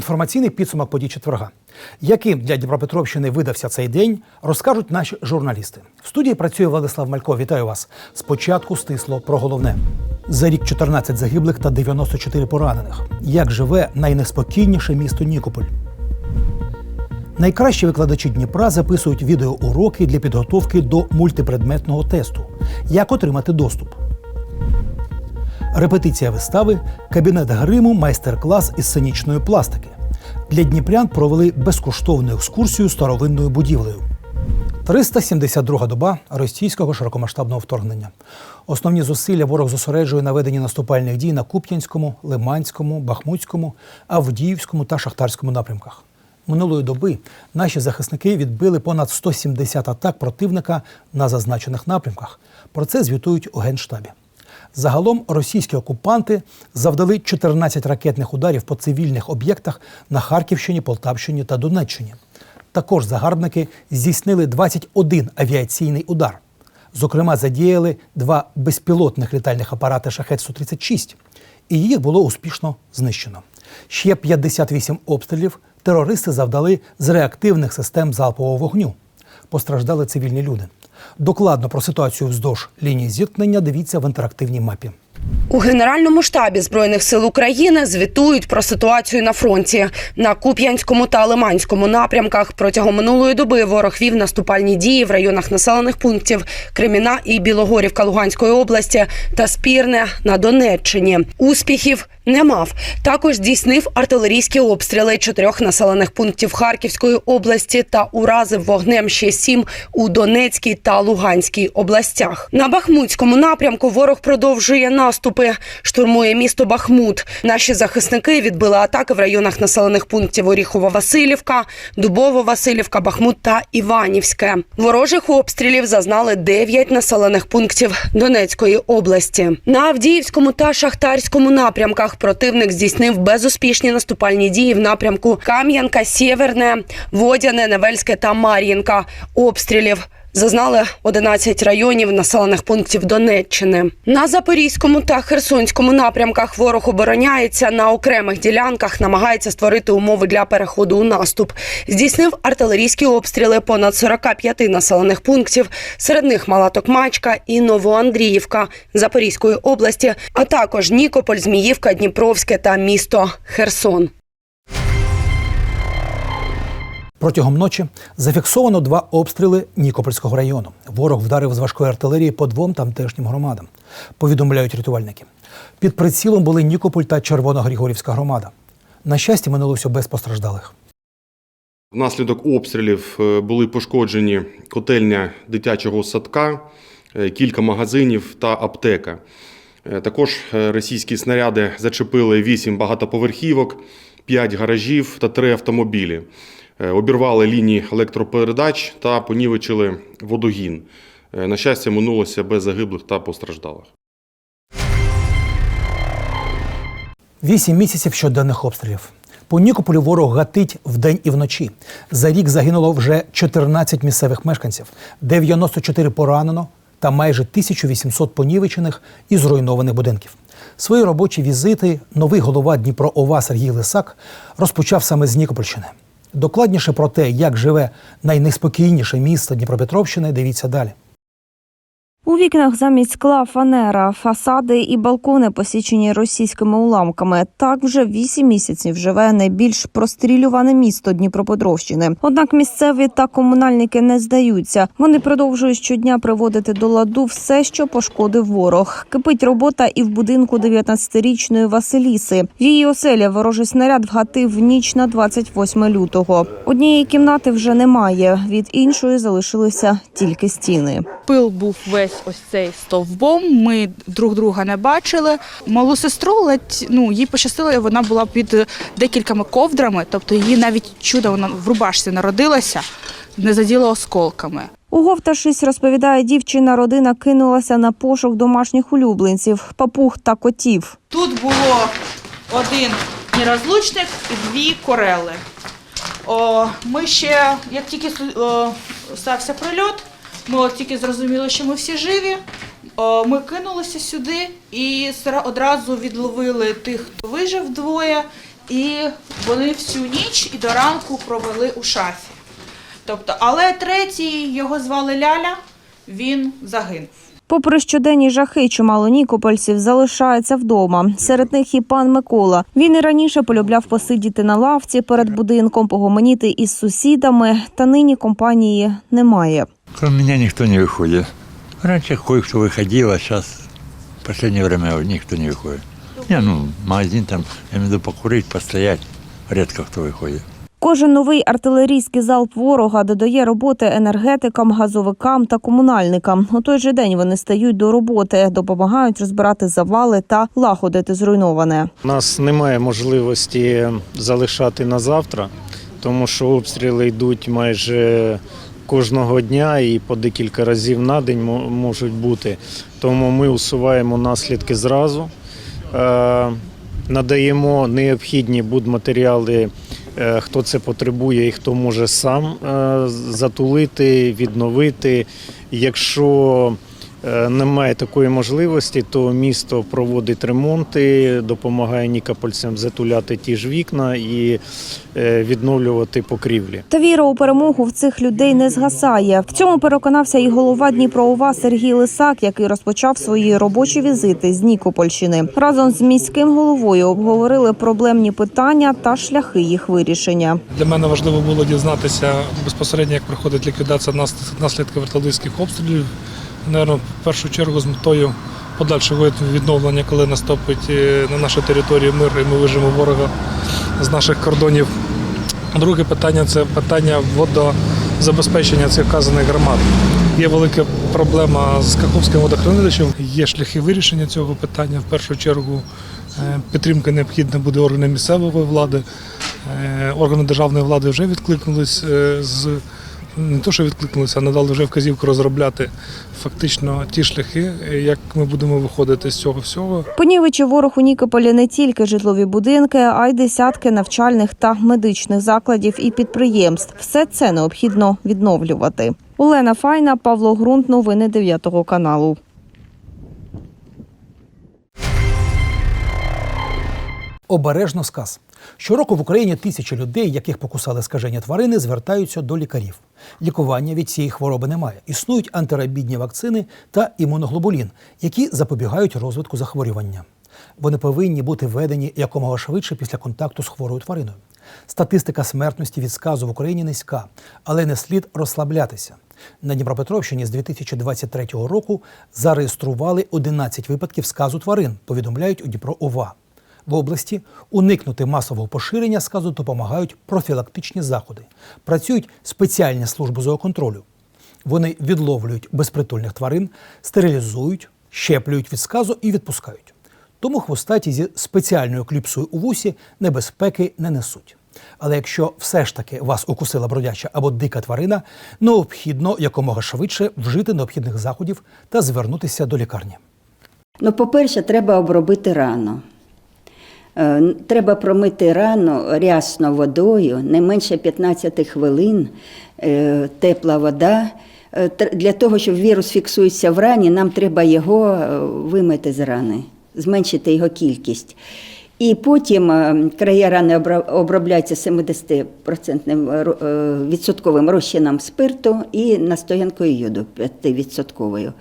Інформаційний підсумок подій четверга. Яким для Дніпропетровщини видався цей день, розкажуть наші журналісти. В студії працює Владислав Малько. Вітаю вас. Спочатку стисло про головне. За рік 14 загиблих та 94 поранених. Як живе найнеспокійніше місто Нікополь? Найкращі викладачі Дніпра записують відеоуроки для підготовки до мультипредметного тесту. Як отримати доступ? Репетиція вистави, кабінет гриму, майстер-клас із сценічної пластики. Для дніпрян провели безкоштовну екскурсію старовинною будівлею. 372 доба російського широкомасштабного вторгнення. Основні зусилля ворог зосереджує на веденні наступальних дій на Куп'янському, Лиманському, Бахмутському, Авдіївському та Шахтарському напрямках. Минулої доби наші захисники відбили понад 170 атак противника на зазначених напрямках. Про це звітують у Генштабі. Загалом російські окупанти завдали 14 ракетних ударів по цивільних об'єктах на Харківщині, Полтавщині та Донеччині. Також загарбники здійснили 21 авіаційний удар. Зокрема, задіяли два безпілотних літальних апарати шахет 136 і їх було успішно знищено. Ще 58 обстрілів терористи завдали з реактивних систем залпового вогню. Постраждали цивільні люди. Докладно про ситуацію вздовж лінії зіткнення дивіться в інтерактивній мапі. У Генеральному штабі збройних сил України звітують про ситуацію на фронті на Куп'янському та Лиманському напрямках. Протягом минулої доби ворог вів наступальні дії в районах населених пунктів Креміна і Білогорівка Луганської області та Спірне на Донеччині. Успіхів не мав. Також здійснив артилерійські обстріли чотирьох населених пунктів Харківської області та уразив вогнем ще сім у Донецькій та Луганській областях. На Бахмутському напрямку ворог продовжує наступи, штурмує місто Бахмут. Наші захисники відбили атаки в районах населених пунктів Оріхова-Василівка, Дубово-Василівка, Бахмут та Іванівське. Ворожих обстрілів зазнали 9 населених пунктів Донецької області. На Авдіївському та Шахтарському напрямках противник здійснив безуспішні наступальні дії в напрямку Кам'янка, Сєверне, Водяне, Невельське та Мар'їнка. Обстрілів Зазнали 11 районів населених пунктів Донеччини. На Запорізькому та Херсонському напрямках ворог обороняється на окремих ділянках, намагається створити умови для переходу у наступ. Здійснив артилерійські обстріли понад 45 населених пунктів. Серед них Мала Токмачка і Новоандріївка Запорізької області, а також Нікополь, Зміївка, Дніпровське та місто Херсон. Протягом ночі зафіксовано два обстріли Нікопольського району. Ворог вдарив з важкої артилерії по двом тамтешнім громадам. Повідомляють рятувальники. Під прицілом були Нікополь та Червоногригорівська громада. На щастя, минулося без постраждалих. Внаслідок обстрілів е, були пошкоджені котельня дитячого садка, е, кілька магазинів та аптека. Е, Також російські снаряди зачепили 8 багатоповерхівок, 5 гаражів та 3 автомобілі. Е, Обірвали лінії електропередач та понівечили водогін. Е, На щастя, минулося без загиблих та постраждалих. Вісім місяців щоденних обстрілів. По Нікополю ворог гатить вдень і вночі. За рік загинуло вже 14 місцевих мешканців, 94 поранено та майже 1800 понівечених і зруйнованих будинків. Свої робочі візити новий голова Дніпро ОВА Сергій Лисак розпочав саме з Нікопольщини. Докладніше про те, як живе найнеспокійніше місто Дніпропетровщини, дивіться далі. У вікнах замість скла фанера, фасади і балкони посічені російськими уламками. Так вже вісім місяців живе найбільш прострілюване місто Дніпропетровщини. Однак місцеві та комунальники не здаються. Вони продовжують щодня приводити до ладу все, що пошкодив ворог. Кипить робота і в будинку 19-річної Василіси. В її оселі ворожий снаряд вгатив в ніч на 28 лютого. Однієї кімнати вже немає. Від іншої залишилися тільки стіни. Пил був весь ось цей стовбом. Ми друг друга не бачили. Малу сестру ледь ну їй пощастило, вона була під декількома ковдрами, тобто її навіть чудо вона в рубашці народилася, не заділа осколками. Уговтавшись, розповідає дівчина, родина кинулася на пошук домашніх улюбленців, папуг та котів. Тут було один нерозлучник і дві корели. О, ми ще, як тільки о, стався прильот, ми от тільки зрозуміли, що ми всі живі. Ми кинулися сюди і одразу відловили тих, хто вижив двоє, і вони всю ніч і до ранку провели у шафі. Тобто, але третій його звали Ляля, він загинув. Попри щоденні жахи, чимало нікопольців залишається вдома. Серед них і пан Микола. Він і раніше полюбляв посидіти на лавці перед будинком, погомоніти із сусідами. Та нині компанії немає. Кроме меня никто не выходит. Раньше кое-кто выходил, а сейчас в последнее время никто не выходит. Не, ну, магазин там, я имею в виду покурить, постоять, редко кто выходит. Кожен новий артилерійський залп ворога додає роботи енергетикам, газовикам та комунальникам. У той же день вони стають до роботи, допомагають розбирати завали та лагодити зруйноване. У нас немає можливості залишати на завтра, тому що обстріли йдуть майже кожного дня і по декілька разів на день можуть бути. Тому ми усуваємо наслідки зразу, е, надаємо необхідні будматеріали, е, хто це потребує і хто може сам е, затулити, відновити. Якщо Немає такої можливості, то місто проводить ремонти, допомагає нікопольцям затуляти ті ж вікна і е, відновлювати покрівлі. Та віра у перемогу в цих людей не згасає. В цьому переконався і голова Дніпроова Сергій Лисак, який розпочав свої робочі візити з Нікопольщини. Разом з міським головою обговорили проблемні питання та шляхи їх вирішення. Для мене важливо було дізнатися безпосередньо, як проходить ліквідація наслідків артилерійських обстрілів. Наверно, в першу чергу з метою подальшого відновлення, коли наступить е, на нашій території мир і ми вижимо ворога з наших кордонів. Друге питання це питання водозабезпечення цих вказаних громад. Є велика проблема з Каховським водохранилищем. Є шляхи вирішення цього питання. В першу чергу е, підтримка необхідна буде органів місцевої влади. Е, Органи державної влади вже відкликнулись з не то, що відкликнулися, а надали вже вказівку розробляти фактично ті шляхи, як ми будемо виходити з цього всього. Понівечі ворог у Нікополі не тільки житлові будинки, а й десятки навчальних та медичних закладів і підприємств. Все це необхідно відновлювати. Олена Файна, Павло Грунт, новини 9 каналу. Обережно сказ. Щороку в Україні тисячі людей, яких покусали скажені тварини, звертаються до лікарів. Лікування від цієї хвороби немає. Існують антирабідні вакцини та імуноглобулін, які запобігають розвитку захворювання. Вони повинні бути введені якомога швидше після контакту з хворою твариною. Статистика смертності від сказу в Україні низька, але не слід розслаблятися. На Дніпропетровщині з 2023 року зареєстрували 11 випадків сказу тварин, повідомляють у Дніпро ОВА. В області уникнути масового поширення сказу допомагають профілактичні заходи. Працюють спеціальні служби зооконтролю. Вони відловлюють безпритульних тварин, стерилізують, щеплюють від сказу і відпускають. Тому хвостаті зі спеціальною кліпсою у вусі небезпеки не несуть. Але якщо все ж таки вас укусила бродяча або дика тварина, необхідно якомога швидше вжити необхідних заходів та звернутися до лікарні. Ну, по-перше, треба обробити рану. Е, Треба промити рану рясно водою, не менше 15 хвилин, е, тепла вода. Е, Для того, щоб вірус фіксується в рані, нам треба його вимити з рани, зменшити його кількість. І потім края рани обробляються 70% е, відсотковим розчином спирту і настоянкою йоду 5%.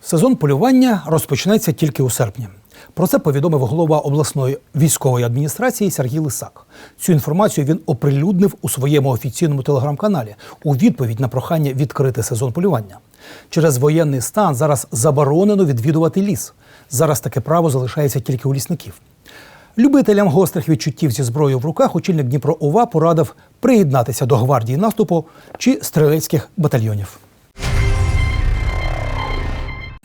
Сезон полювання розпочнеться тільки у серпні. Про це повідомив голова обласної військової адміністрації Сергій Лисак. Цю інформацію він оприлюднив у своєму офіційному телеграм-каналі у відповідь на прохання відкрити сезон полювання. Через воєнний стан зараз заборонено відвідувати ліс. Зараз таке право залишається тільки у лісників. Любителям гострих відчуттів зі зброєю в руках очільник Дніпро ОВА порадив приєднатися до гвардії наступу чи стрілецьких батальйонів.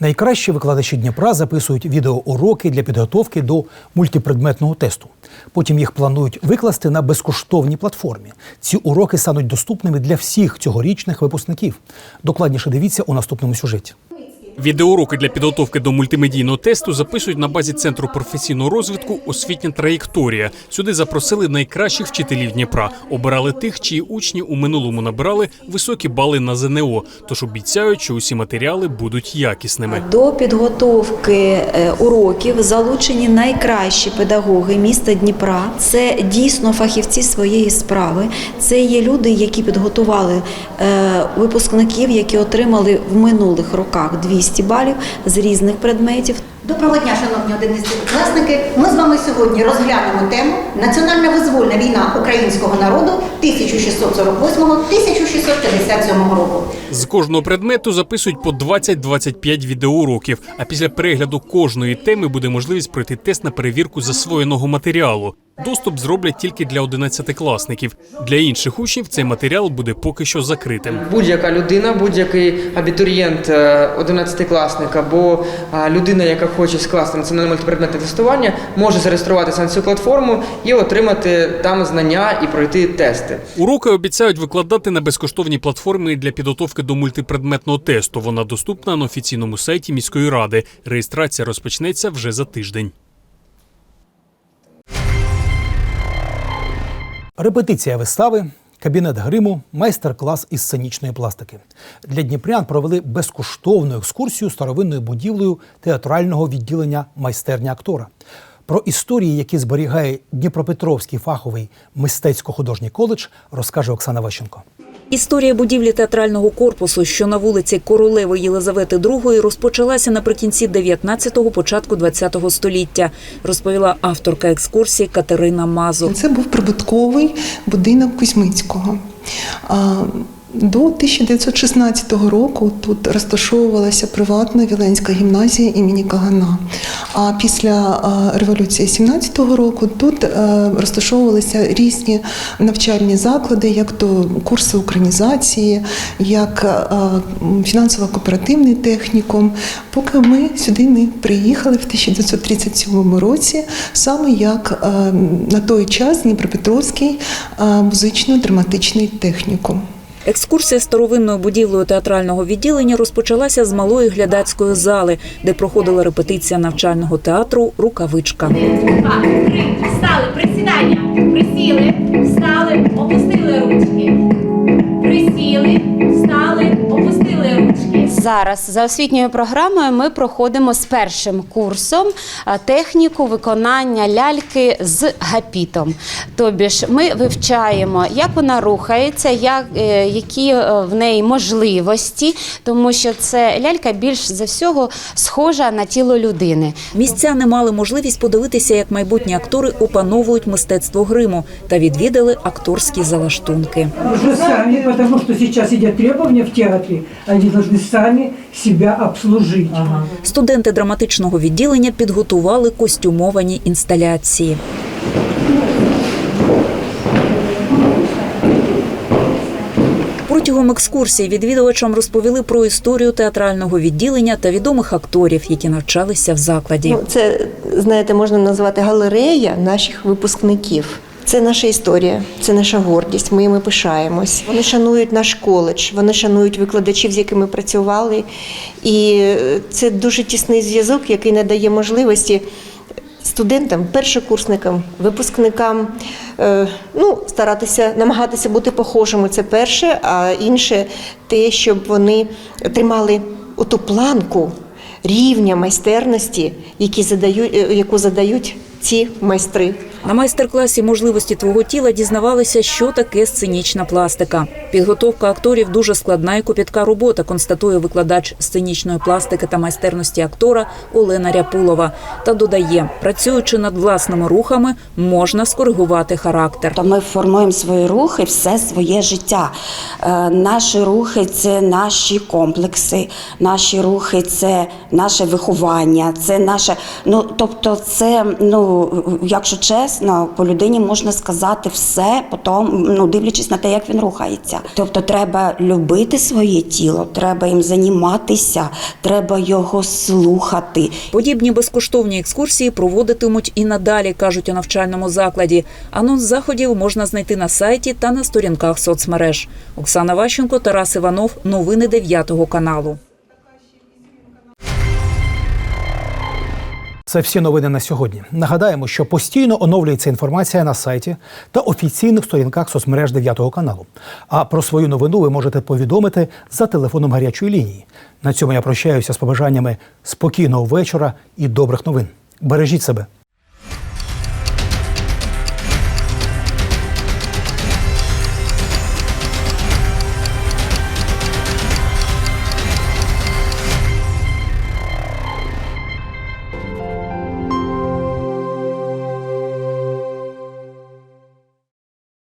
Найкращі викладачі Дніпра записують відеоуроки для підготовки до мультипредметного тесту. Потім їх планують викласти на безкоштовній платформі. Ці уроки стануть доступними для всіх цьогорічних випускників. Докладніше дивіться у наступному сюжеті. Відеоуроки для підготовки до мультимедійного тесту записують на базі центру професійного розвитку освітня траєкторія. Сюди запросили найкращих вчителів Дніпра. Обирали тих, чиї учні у минулому набирали високі бали на ЗНО. Тож обіцяють, що усі матеріали будуть якісними. До підготовки е, уроків залучені найкращі педагоги міста Дніпра. Це дійсно фахівці своєї справи. Це є люди, які підготували е, випускників, які отримали в минулих роках 200 балів з різних предметів. Доброго дня, шановні одинадцятикласники. Ми з вами сьогодні розглянемо тему Національна визвольна війна українського народу 1648-1657 року. З кожного предмету записують по 20-25 відеоуроків. А після перегляду кожної теми буде можливість пройти тест на перевірку засвоєного матеріалу. Доступ зроблять тільки для 11-класників. Для інших учнів цей матеріал буде поки що закритим. Будь-яка людина, будь-який абітурієнт, е, 11-класник або е, людина, яка хоче скласти національне мультипредметне тестування, може зареєструватися на цю платформу і отримати там знання і пройти тести. Уроки обіцяють викладати на безкоштовній платформі для підготовки до мультипредметного тесту. Вона доступна на офіційному сайті міської ради. Реєстрація розпочнеться вже за тиждень. Репетиція вистави, кабінет гриму, майстер-клас із сценічної пластики. Для дніпрян провели безкоштовну екскурсію старовинною будівлею театрального відділення майстерня актора. Про історії, які зберігає Дніпропетровський фаховий мистецько-художній коледж, розкаже Оксана Ващенко. Історія будівлі театрального корпусу, що на вулиці Королеви Єлизавети II, розпочалася наприкінці 19-го, початку 20-го століття, розповіла авторка екскурсії Катерина Мазо. Це був прибутковий будинок Кузьмицького. До 1916 року тут розташовувалася приватна Віленська гімназія імені Кагана. А після революції 17-го року тут е, розташовувалися різні навчальні заклади, як то курси українізації, як е, фінансово-кооперативний технікум. Поки ми сюди не приїхали в 1937 році, саме як е, на той час Дніпропетровський е, музично-драматичний технікум. Екскурсія старовинною будівлею театрального відділення розпочалася з малої глядацької зали, де проходила репетиція навчального театру Рукавичка. Два, три, встали, присідання, присіли, встали, опустили ручки. Зараз за освітньою програмою ми проходимо з першим курсом техніку виконання ляльки з гапітом. Тобі ж ми вивчаємо, як вона рухається, як, е, які е, в неї можливості, тому що це лялька більш за всього схожа на тіло людини. Містяни мали можливість подивитися, як майбутні актори опановують мистецтво гриму та відвідали акторські залаштунки. Уже сами, потому что сейчас идет требования в театре, они должны сами себя обслужить. Студенти драматичного відділення підготували костюмовані інсталяції. Протягом екскурсії відвідувачам розповіли про історію театрального відділення та відомих акторів, які навчалися в закладі. Ну, це, знаєте, можна назвати галерея наших випускників. Це наша історія, це наша гордість. Ми їми пишаємось. Вони шанують наш коледж, вони шанують викладачів, з якими працювали. І е, це дуже тісний зв'язок, який надає можливості студентам, першокурсникам, випускникам е, ну, старатися, намагатися бути похожими. Це перше, а інше те, щоб вони тримали оту планку рівня майстерності, які задають, е, яку задають ці майстри. На майстер-класі можливості твого тіла дізнавалися, що таке сценічна пластика. Підготовка акторів дуже складна і копітка робота, констатує викладач сценічної пластики та майстерності актора Олена Ряпулова. Та додає, працюючи над власними рухами, можна скоригувати характер. То ми формуємо свої рухи все своє життя. Е, наші рухи це наші комплекси, наші рухи це наше виховання, це наше. Ну тобто, це ну якщо чесно, по людині можна сказати все, потім, ну дивлячись на те, як він рухається. Тобто, треба любити своє тіло, треба їм займатися, треба його слухати. Подібні безкоштовні екскурсії проводитимуть і надалі, кажуть у навчальному закладі. Анонс заходів можна знайти на сайті та на сторінках соцмереж. Оксана Ващенко, Тарас Іванов. Новини 9 каналу. Це всі новини на сьогодні. Нагадаємо, що постійно оновлюється інформація на сайті та офіційних сторінках соцмереж 9 каналу. А про свою новину ви можете повідомити за телефоном гарячої лінії. На цьому я прощаюся з побажаннями спокійного вечора і добрих новин. Бережіть себе.